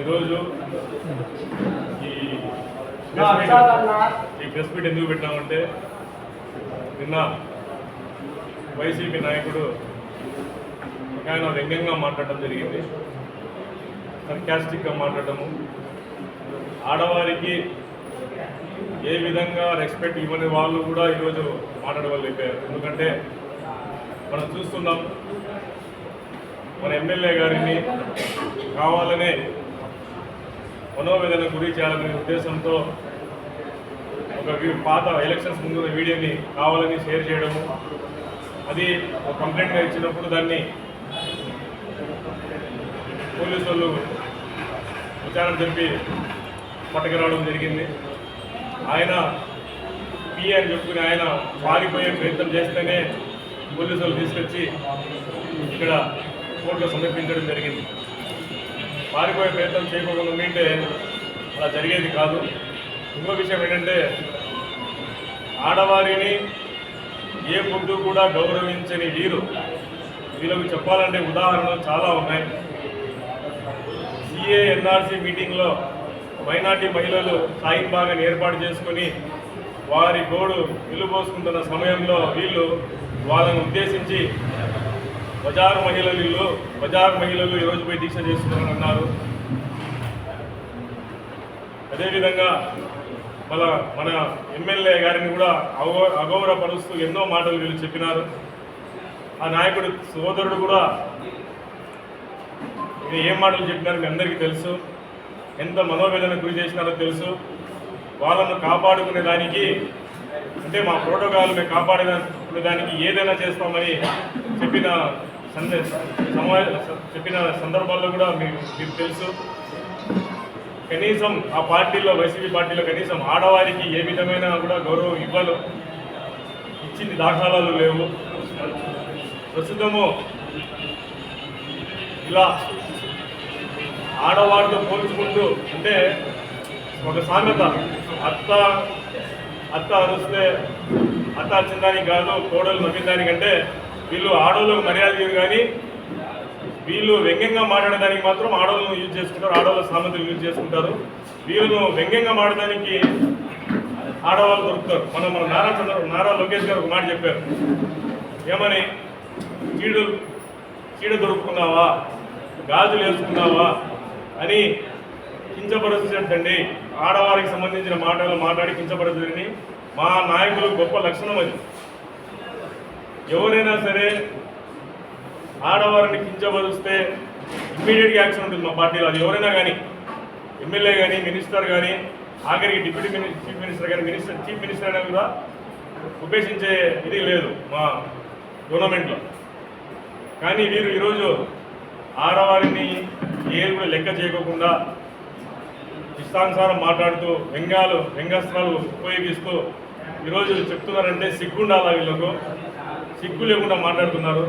ఈరోజు ఈ press meet- ఎందుకు పెట్టామంటే నిన్న వైసీపీ నాయకుడు ఒక ఆయన వ్యంగ్యంగా మాట్లాడడం జరిగింది. సర్కాస్టిక్గా మాట్లాడటము. ఆడవారికి ఏ విధంగా రెస్పెక్ట్ ఇవ్వని వాళ్ళు కూడా ఈరోజు మాట్లాడగలిగిపోయారు ఎందుకంటే మనం చూస్తున్నాం మన ఎమ్మెల్యే గారిని కావాలనే మనోవేదన గురి చేయాలనే ఉద్దేశంతో ఒక పాత ఎలక్షన్స్ ముందు వీడియోని కావాలని షేర్ చేయడము అది ఒక కంప్లైంట్గా ఇచ్చినప్పుడు దాన్ని పోలీసు వాళ్ళు విచారణ జరిపి పట్టుకురావడం జరిగింది. ఆయన పి అని చెప్పుకుని ఆయన పారిపోయే ప్రయత్నం చేస్తేనే పోలీసు వాళ్ళు తీసుకొచ్చి ఇక్కడ కోర్టులో సమర్పించడం జరిగింది. పారిపోయే ప్రయత్నం చేయకుండా ఉండింటే అలా జరిగేది కాదు. ఇంకో విషయం ఏంటంటే ఆడవారిని ఏ ముందు కూడా గౌరవించని వీరు వీళ్ళకి చెప్పాలంటే ఉదాహరణలు చాలా ఉన్నాయి. సిఏ ఎన్ఆర్సీ మీటింగ్లో మైనార్టీ మహిళలు సాయం భాగం ఏర్పాటు చేసుకొని వారి గోడు నిలుపోసుకుంటున్న సమయంలో వీళ్ళు వాళ్ళని ఉద్దేశించి బజార్ మహిళలు వీళ్ళు బజార్ మహిళలు ఈరోజు పోయి దీక్ష చేస్తున్నారని అన్నారు. అదేవిధంగా మన మన ఎమ్మెల్యే గారిని కూడా అగౌ అగౌరవపరుస్తూ ఎన్నో మాటలు వీళ్ళు చెప్పినారు. ఆ నాయకుడు సోదరుడు కూడా ఇది ఏం మాటలు చెప్పినారు మీ అందరికీ తెలుసు. ఎంత మనోవేదన గురి చేసినారో తెలుసు. వాళ్ళను కాపాడుకునే దానికి అంటే మా ప్రోటోకాల్ మేము కాపాడిన దానికి ఏదైనా చేస్తామని చెప్పిన సమా చెప్పిన సందర్భాల్లో కూడా మీకు మీకు తెలుసు. కనీసం ఆ పార్టీలో వైసీపీ పార్టీలో కనీసం ఆడవారికి ఏ విధమైన కూడా గౌరవం ఇవ్వలు ఇచ్చింది దాఖలాలు లేవు. ప్రస్తుతము ఇలా ఆడవారితో పోల్చుకుంటూ అంటే ఒక సామెత అత్త అత్త అరుస్తే అత్త వచ్చిందానికి కాదు కోడలు నవ్విందానికంటే వీళ్ళు ఆడవాళ్ళకు మర్యాద ఇవ్వరు కానీ వీళ్ళు వ్యంగ్యంగా మాట్లాడడానికి మాత్రం ఆడవాళ్ళను యూజ్ చేసుకుంటారు ఆడవాళ్ళ సామెతలు యూజ్ చేసుకుంటారు. వీళ్ళను వ్యంగ్యంగా మాట్లాడడానికి ఆడవాళ్ళు దొరుకుతారు. మనం మన నారా చంద్ర నారా లోకేష్ గారు ఒక మాట చెప్పారు. ఏమని? చీడు చీడ దొరుకుతున్నావా? గాజులు వేసుకున్నావా? అని కించపరుస్తుందండి. ఆడవారికి సంబంధించిన మాటలు మాట్లాడి కించపరుస్తుందని మా నాయకులు గొప్ప లక్షణం అది. ఎవరైనా సరే ఆడవారిని కించపరుస్తే ఇమ్మీడియట్గా యాక్షన్ ఉంటుంది మా పార్టీలో అది ఎవరైనా కానీ ఎమ్మెల్యే కానీ మినిస్టర్ కానీ ఆఖరికి డిప్యూటీ మినిస్టర్ చీఫ్ మినిస్టర్ కానీ మినిస్టర్ చీఫ్ మినిస్టర్ అయినా కూడా ఉపేక్షించే ఇది లేదు మా టోర్నమెంట్లో కానీ వీరు ఈరోజు ఆడవారిని ఏది కూడా లెక్క చేయకోకుండా ఇష్టానుసారం మాట్లాడుతూ వ్యంగాలు వ్యంగస్త్రాలు ఉపయోగిస్తూ ఈరోజు చెప్తున్నారంటే సిగ్గుండాలా వీళ్ళకు? సిగ్గు లేకుండా మాట్లాడుతున్నారు.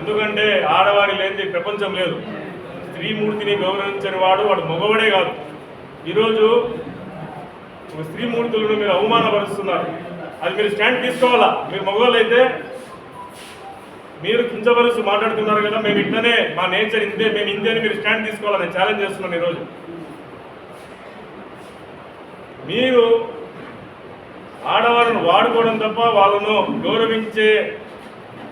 ఎందుకంటే ఆడవారి లేనిది ప్రపంచం లేదు. స్త్రీమూర్తిని గౌరవించని వాడు వాడు మగవాడే కాదు. ఈరోజు స్త్రీమూర్తులను మీరు అవమానపరుస్తున్నారు. అది మీరు స్టాండ్ తీసుకోవాలా? మీరు మగవాళ్ళు అయితే మీరు కించవలసి మాట్లాడుతున్నారు కదా మేము ఇట్లనే మా నేచర్ ఇంతే మేము ఇంతే అని మీరు స్టాండ్ తీసుకోవాలని ఛాలెంజ్ చేస్తున్నాను ఈరోజు. మీరు ఆడవాళ్ళను వాడుకోవడం తప్ప వాళ్ళను గౌరవించే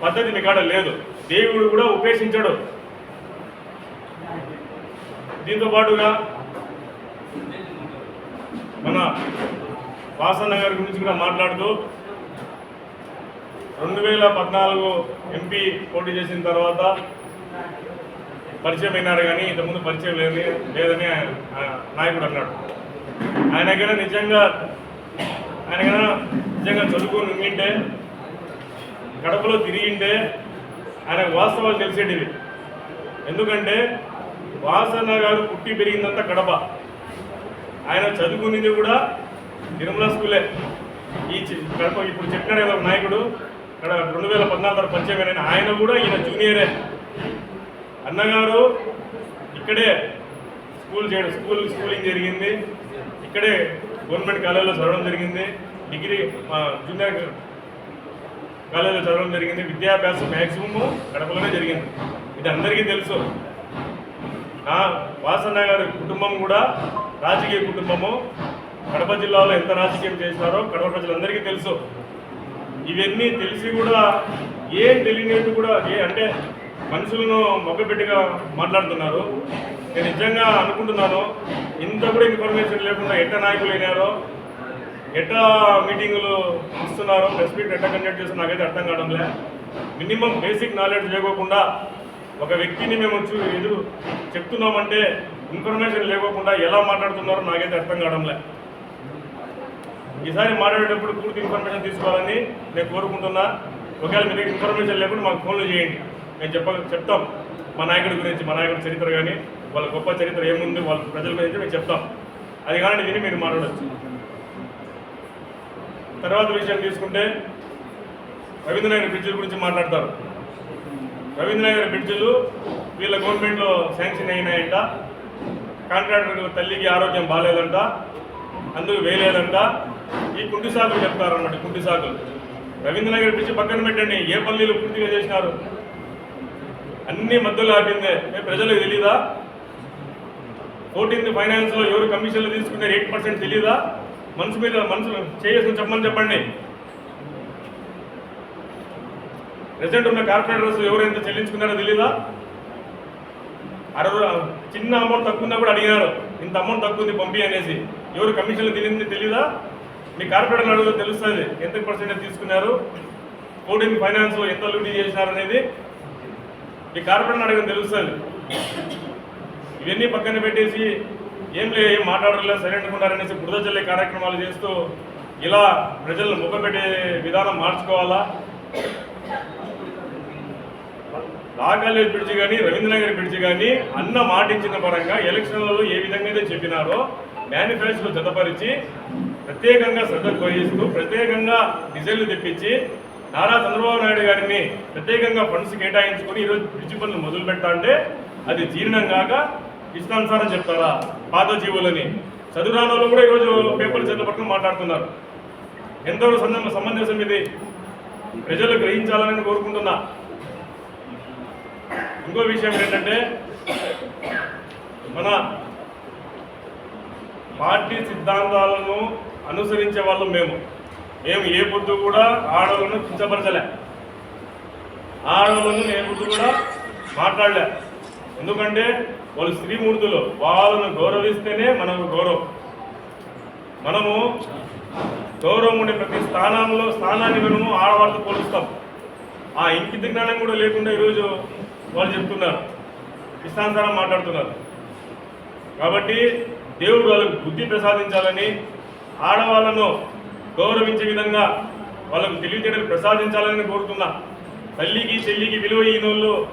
పద్ధతి మీకాడ లేదు. దేవుడు కూడా ఉపేక్షించాడు. దీంతో పాటుగా మన వాసన్న గారి గురించి కూడా మాట్లాడుతూ రెండు వేల పద్నాలుగు ఎంపీ పోటీ చేసిన తర్వాత పరిచయం అయినాడు కానీ ఇంతకుముందు పరిచయం లేని లేదని ఆయన- నాయకుడు అన్నాడు. ఆయన కన్నా నిజంగా ఆయన కన్నా నిజంగా చదువుకుని ఉండింటే గడపలో తిరిగింటే ఆయనకు వాస్తవాలు తెలిసేటివి. ఎందుకంటే వాసన్న గారు పుట్టి పెరిగిందంతా గడప. ఆయన చదువుకునేది కూడా నిర్మలా స్కూలే. ఈ చి- ఇప్పుడు చెప్పినాడు కదా నాయకుడు ఇక్కడ రెండు వేల పద్నాలుగు పంచమైన ఆయన కూడా ఈయన జూనియరే. అన్నగారు ఇక్కడే స్కూల్ చేయడం స్కూల్ స్కూలింగ్ జరిగింది. ఇక్కడే గవర్నమెంట్ కాలేజీలో చదవడం జరిగింది. డిగ్రీ మా జూనియర్ కాలేజీలో చదవడం జరిగింది. విద్యాభ్యాసం మ్యాక్సిమం గడపలోనే జరిగింది. ఇది అందరికీ తెలుసు. నా వాసన్న గారి కుటుంబం కూడా రాజకీయ కుటుంబము. కడప జిల్లాలో ఎంత రాజకీయం చేస్తారో కడప ప్రజలందరికీ తెలుసు. ఇవన్నీ తెలిసి కూడా ఏం తెలియనట్టు కూడా ఏ అంటే మనుషులను మొగ్గబెట్టిగా మాట్లాడుతున్నారు. నేను నిజంగా అనుకుంటున్నాను ఇంత కూడా ఇన్ఫర్మేషన్ లేకుండా ఎట్ట నాయకులు అయినారో ఎట్లా మీటింగులు ఇస్తున్నారో ప్రెస్ మీట్ ఎట్లా కండక్ట్ చేసి నాకైతే అర్థం కావడంలే మినిమం బేసిక్ నాలెడ్జ్ లేకోకుండా ఒక వ్యక్తిని మేము వచ్చి ఎదురు చెప్తున్నామంటే ఇన్ఫర్మేషన్ లేకోకుండా ఎలా మాట్లాడుతున్నారో నాకైతే అర్థం కావడంలే ఈసారి మాట్లాడేటప్పుడు పూర్తి ఇన్ఫర్మేషన్ తీసుకోవాలని నేను కోరుకుంటున్నా. ఒకవేళ మీ దగ్గర ఇన్ఫర్మేషన్ లేకుండా మాకు ఫోన్లు చేయండి. మేము చెప్ప చెప్తాం మా నాయకుడి గురించి మా నాయకుడి చరిత్ర కానీ వాళ్ళ గొప్ప చరిత్ర ఏముంది వాళ్ళ ప్రజల గురించి మేము చెప్తాం. అది కానీ విని మీరు మాట్లాడచ్చు. తర్వాత విషయం తీసుకుంటే రవీంద్రనగర్ బ్రిడ్జిల గురించి మాట్లాడతారు. రవీంద్రనగర్ బ్రిడ్జిలు వీళ్ళ గవర్నమెంట్లో శాంక్షన్ అయినాయంట. కాంట్రాక్టర్ తల్లికి ఆరోగ్యం బాగాలేదంట అందుకు వేయలేదంట. ఈ కుంటి సాగులు చెప్తారు అన్నమాట కుంటి సాగులు రవీంద్రనగర్ బ్రిడ్జ్ పక్కన పెట్టండి ఏ పల్లీలు పూర్తిగా చేసినారు? అన్ని మద్దతులు ఆపిందే. ప్రజలకు తెలీదా? ఫోర్టీన్త్ ఫైనాన్స్లో ఎవరు కమిషన్లు తీసుకున్నారు ఎయిట్ పర్సెంట్ తెలీదా? మనసు మీద మనసు చేయాల్సిన చెప్పమని చెప్పండి. ప్రెసెంట్ ఉన్న కార్పొరేటర్స్ ఎవరు ఎంత చెల్లించుకున్నారో తెలీదా? అరవై చిన్న అమౌంట్ తక్కువ ఉన్నా కూడా అడిగినారు. ఇంత అమౌంట్ తక్కువ ఉంది పంపి అనేసి. ఎవరు కమిషన్లు తెలియదు తెలీదా? మీ కార్పొరేటర్ అడుగుతో తెలుస్తుంది. ఎంత పర్సెంటేజ్ తీసుకున్నారు? ఫోర్టీన్ ఫైనాన్స్లో ఎంత లూటీ చేసినారు అనేది మీ కార్పొరేటర్ అడగడం తెలుస్తుంది. ఇవన్నీ పక్కన పెట్టేసి ఏం లే ఏం మాట్లాడలేదు సైలెంట్గా ఉన్నారనేసి బురద చల్లే కార్యక్రమాలు చేస్తూ ఇలా ప్రజలను ముఖపెట్టే విధానం మార్చుకోవాలా? రాగాలేజ్ బ్రిడ్జ్ కానీ రవీంద్రనగర్ బ్రిడ్జ్ కానీ అన్న మాట ఇచ్చిన పరంగా ఎలక్షన్లలో ఏ విధంగా అయితే చెప్పినారో మేనిఫెస్టో జతపరిచి ప్రత్యేకంగా శ్రద్ధ వహిస్తూ ప్రత్యేకంగా డిజైన్లు తెప్పించి నారా చంద్రబాబు నాయుడు గారిని ప్రత్యేకంగా ఫండ్స్ కేటాయించుకొని ఈరోజు బ్రిడ్జి పనులు మొదలు పెట్టా అంటే అది జీర్ణం కాక ఇష్టానుసారం చెప్తారా? పాత జీవులని చదువురాని కూడా ఈరోజు పేపర్లు చేతులు పట్టుకుని మాట్లాడుతున్నారు. ఎంతో సంబంధం సమంజసం ఇది. ప్రజలు గ్రహించాలని కోరుకుంటున్నా. ఇంకో విషయం ఏంటంటే మన పార్టీ సిద్ధాంతాలను అనుసరించే వాళ్ళం మేము. మేము ఏ పొద్దు కూడా ఆడవాళ్ళను కించపరచలే. ఆడవాళ్ళను ఏ పొద్దు కూడా మాట్లాడలే. ఎందుకంటే వాళ్ళు స్త్రీమూర్తులు వాళ్ళను గౌరవిస్తేనే మనకు గౌరవం. మనము గౌరవం ఉండే ప్రతి స్థానంలో స్థానాన్ని మనము ఆడవాళ్ళతో పోలుస్తాం. ఆ ఇంకిత జ్ఞానం కూడా లేకుండా ఈరోజు వాళ్ళు చెప్తున్నారు. ఇష్టానుసారం మాట్లాడుతున్నారు. కాబట్టి దేవుడు వాళ్ళకు బుద్ధి ప్రసాదించాలని ఆడవాళ్ళను గౌరవించే విధంగా వాళ్ళకు తెలివితేటలు ప్రసాదించాలని కోరుతున్నా. తల్లికి చెల్లికి విలువ ఈయన వాళ్ళు